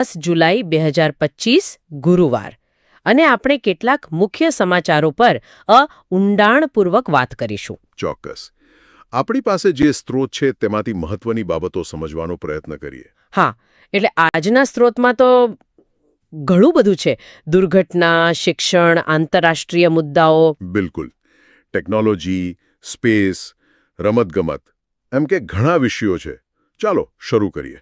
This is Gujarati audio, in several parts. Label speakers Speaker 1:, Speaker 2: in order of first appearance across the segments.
Speaker 1: દસ જુલાઈ બે હજાર પચીસ ગુરુવાર. અને આપણે કેટલાક મુખ્ય સમાચારો પર અ ઊંડાણપૂર્વક વાત કરીશું.
Speaker 2: ચોક્કસ. આપણી પાસે જે સ્ત્રોત છે તેમાંથી મહત્વની બાબતો સમજવાનો પ્રયત્ન કરીએ.
Speaker 1: હા એટલે આજના સ્ત્રોતમાં તો ઘણું બધું છે. દુર્ઘટના શિક્ષણ આંતરરાષ્ટ્રીય મુદ્દાઓ.
Speaker 2: બિલકુલ. ટેકનોલોજી સ્પેસ રમતગમત. એમ કે ઘણા વિષયો છે. ચાલો શરૂ કરીએ.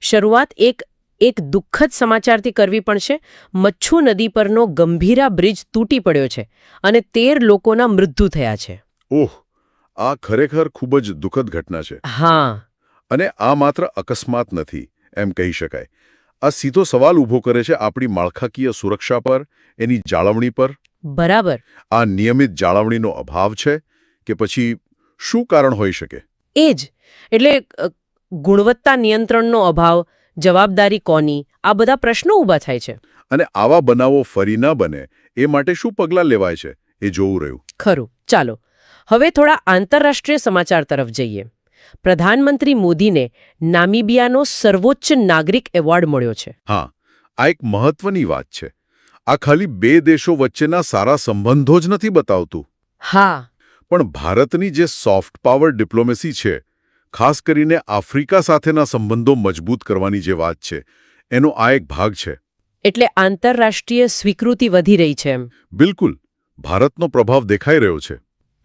Speaker 1: શરૂઆત એક એક દુઃખદ સમાચારથી કરવી પડશે મચ્છુ નદી પરનો ગંભીરા બ્રિજ તૂટી પડ્યો છે અને તેર લોકોના મૃત્યુ થયા છે.
Speaker 2: ઓહ આ ખરેખર ખૂબ જ દુઃખદ ઘટના છે.
Speaker 1: હા.
Speaker 2: અને આ માત્ર અકસ્માત નથી એમ કહી શકાય. આ સીધો સવાલ ઊભો કરે છે આપણી માળખાકીય સુરક્ષા પર એની જાળવણી પર?
Speaker 1: બરાબર.
Speaker 2: આ નિયમિત જાળવણીનો અભાવ છે કે પછી શું કારણ હોઈ શકે?
Speaker 1: એ જ. એટલે ગુણવત્તા નિયંત્રણનો અભાવ જવાબદારી કોની? આ બધા પ્રશ્નો ઊભા થાય છે.
Speaker 2: અને આવા બનાવો ફરી ન બને એ માટે શું પગલાં લેવાય છે એ જોવું રહ્યું.
Speaker 1: ખરું. ચાલો હવે થોડા આંતરરાષ્ટ્રીય સમાચાર તરફ જઈએ. પ્રધાનમંત્રી મોદીને નામિબિયાનો સર્વોચ્ચ નાગરિક એવોર્ડ મળ્યો છે.
Speaker 2: હા આ એક મહત્વની વાત છે. આ ખાલી બે દેશો વચ્ચેના સારા સંબંધો જ નથી બતાવતું.
Speaker 1: હા.
Speaker 2: પણ ભારતની જે સોફ્ટ પાવર ડિપ્લોમેસી છે ખાસ કરીને આફ્રિકા સાથેના સંબંધો મજબૂત કરવાની જે વાત છે એનો આ એક ભાગ છે.
Speaker 1: એટલે આંતરરાષ્ટ્રીય સ્વીકૃતિ વધી રહી છે એમ.
Speaker 2: બિલકુલ. ભારતનો પ્રભાવ દેખાઈ રહ્યો છે.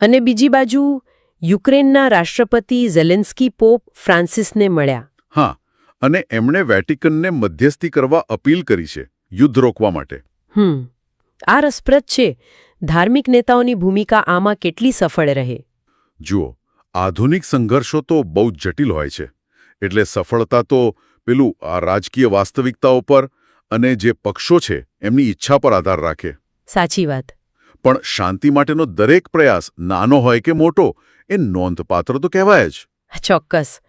Speaker 1: અને બીજી બાજુ યુક્રેનના રાષ્ટ્રપતિ ઝેલેન્સ્કી પોપ ફ્રાન્સિસને મળ્યા.
Speaker 2: હા અને એમણે વેટિકનને મધ્યસ્થી કરવા અપીલ કરી છે યુદ્ધ રોકવા માટે.
Speaker 1: હમ આ રસપ્રદ છે. ધાર્મિક નેતાઓની ભૂમિકા આમાં કેટલી સફળ રહે?
Speaker 2: જુઓ આધુનિક સંઘર્ષો તો બહુ જ જટિલ હોય છે. એટલે સફળતા તો પેલું આ રાજકીય વાસ્તવિકતાઓ પર અને જે પક્ષો છે એમની ઈચ્છા પર આધાર રાખે.
Speaker 1: સાચી વાત.
Speaker 2: પણ શાંતિ માટેનો દરેક પ્રયાસ નાનો હોય કે મોટો એ નોંધપાત્ર તો કહેવાય જ.
Speaker 1: ચોક્કસ.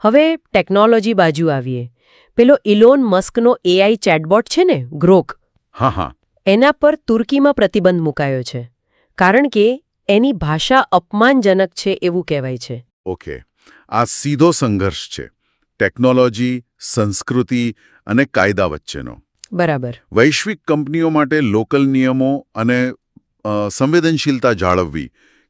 Speaker 1: હવે ટેકનોલોજી બાજુ આવીએ. પેલો ઇલોન મસ્કનો એઆઈ ચેટબોટ છે ને ગ્રોક.
Speaker 2: હા હા.
Speaker 1: એના પર તુર્કીમાં પ્રતિબંધ મુકાયો છે. કારણ કે એની ભાષા અપમાનજનક છે એવું કહેવાય છે.
Speaker 2: ઓકે. આ સીધો સંઘર્ષ છે. ટેકનોલોજી સંસ્કૃતિ અને કાયદા વચ્ચેનો.
Speaker 1: બરાબર.
Speaker 2: વૈશ્વિક કંપનીઓ માટે લોકલ નિયમો અને સંવેદનશીલતા જાળવવી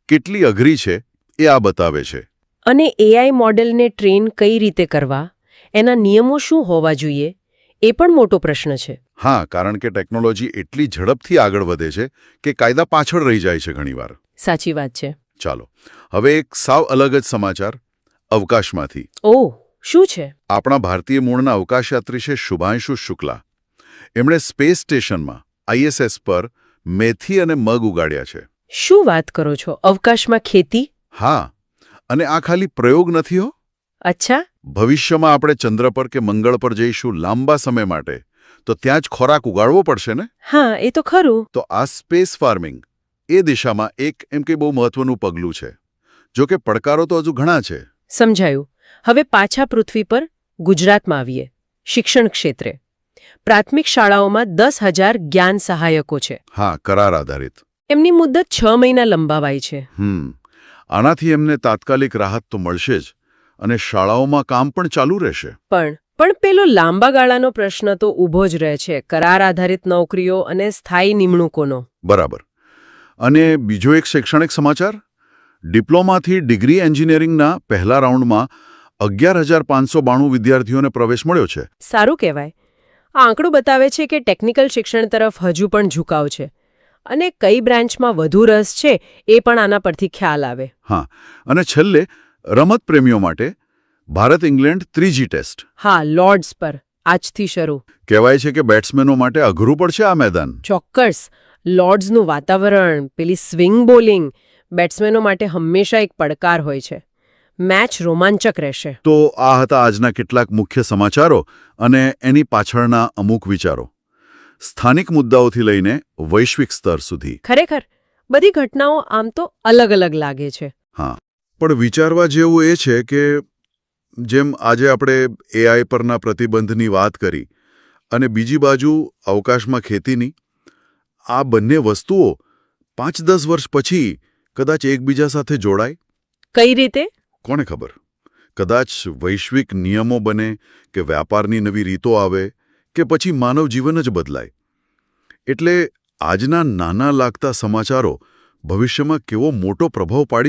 Speaker 2: કેટલી અઘરી છે એ આ બતાવે છે.
Speaker 1: અને એઆઈ મોડેલને ટ્રેન કઈ રીતે કરવા? એના નિયમો શું હોવા જોઈએ? એ પણ મોટો પ્રશ્ન છે.
Speaker 2: હા કારણ કે ટેકનોલોજી એટલી ઝડપથી આગળ વધે છે કે કાયદા પાછળ રહી જાય છે ઘણીવાર.
Speaker 1: સાચી વાત છે.
Speaker 2: ચાલો હવે એક સાવ અલગ જ સમાચાર અવકાશમાંથી.
Speaker 1: ઓહ શું છે?
Speaker 2: આપણા ભારતીય મૂળના અવકાશયાત્રી છે શુભાંશુ શુક્લા. એમણે સ્પેસ સ્ટેશનમાં આઈએસએસ પર મેથી અને મગ ઉગાડ્યા છે.
Speaker 1: શું વાત કરો છો? અવકાશમાં ખેતી?
Speaker 2: હા અને આ ખાલી પ્રયોગ નથી હો.
Speaker 1: અચ્છા.
Speaker 2: ભવિષ્યમાં આપણે ચંદ્ર પર કે મંગળ પર જઈશું લાંબા સમય માટે તો ત્યાં જ ખોરાક ઉગાડવો પડશે ને?
Speaker 1: હા એ તો ખરું.
Speaker 2: તો આ સ્પેસ ફાર્મિંગ એ દિશામાં એક એમ કે બહુ મહત્વનું પગલું છે. જો કે પડકારો તો હજુ ઘણા છે.
Speaker 1: સમજાયું. હવે પાછા પૃથ્વી પર ગુજરાતમાં આવીએ. શિક્ષણ ક્ષેત્રે. પ્રાથમિક શાળાઓમાં દસ હજાર જ્ઞાન સહાયકો છે.
Speaker 2: હા કરાર આધારિત.
Speaker 1: એમની મુદ્દત છ મહિના લંબાવાઈ છે.
Speaker 2: હમ. આનાથી એમને તાત્કાલિક રાહત તો મળશે જ અને શાળાઓમાં કામ પણ ચાલુ રહેશે.
Speaker 1: પણ પણ પેલો લાંબા ગાળાનો પ્રશ્ન તો ઊભો જ રહે છે. કરાર આધારિત નોકરીઓ અને સ્થાયી નિમણૂકોનો.
Speaker 2: બરાબર. અને બીજો એક શૈક્ષણિક સમાચાર? ડિપ્લોમાથી ડિગ્રી એન્જિનિયરિંગના પહેલા રાઉન્ડમાં અગિયાર હજાર પાંચસો બાણું વિદ્યાર્થીઓને પ્રવેશ મળ્યો છે.
Speaker 1: સારું કહેવાય. આ આંકડો બતાવે છે કે ટેકનિકલ શિક્ષણ તરફ હજુ પણ ઝુકાવ છે અને કઈ બ્રાન્ચમાં વધુ રસ છે એ પણ આના પરથી ખ્યાલ આવે.
Speaker 2: હા અને છેલ્લે રમત પ્રેમીઓ માટે ભારત ઇંગ્લેન્ડ ત્રીજી ટેસ્ટ.
Speaker 1: હા લોર્ડ્સ પર. આજથી શરૂ.
Speaker 2: કહેવાય છે કે બેટ્સમેનો માટે અઘરું પડશે આ મેદાન.
Speaker 1: ચોક્કસ. લોર્ડ્સનું વાતાવરણ પેલી સ્વિંગ બોલિંગ બેટ્સમેનો માટે હંમેશા એક પડકાર હોય છે. મેચ રોમાંચક રહેશે.
Speaker 2: તો આ હતા આજના કેટલાક મુખ્ય સમાચારો અને એની પાછળના અમુક વિચારો. સ્થાનિક મુદ્દાઓથી લઈને વૈશ્વિક સ્તર સુધી.
Speaker 1: ખરેખર બધી ઘટનાઓ આમ તો અલગ અલગ લાગે છે.
Speaker 2: હા પણ વિચારવા જેવું એ છે કે જેમ આજે આપણે એઆઈ પરના પ્રતિબંધની વાત કરી અને બીજી બાજુ અવકાશમાં ખેતીની આ બંને વસ્તુઓ પાંચ દસ વર્ષ પછી કદાચ એકબીજા સાથે જોડાય?
Speaker 1: કઈ રીતે?
Speaker 2: કોને ખબર? કદાચ વૈશ્વિક નિયમો બને કે વ્યાપારની નવી રીતો આવે કે પછી માનવ જીવન જ બદલાય. એટલે આજના નાના લાગતા સમાચારો ભવિષ્યમાં કેવો મોટો પ્રભાવ પાડી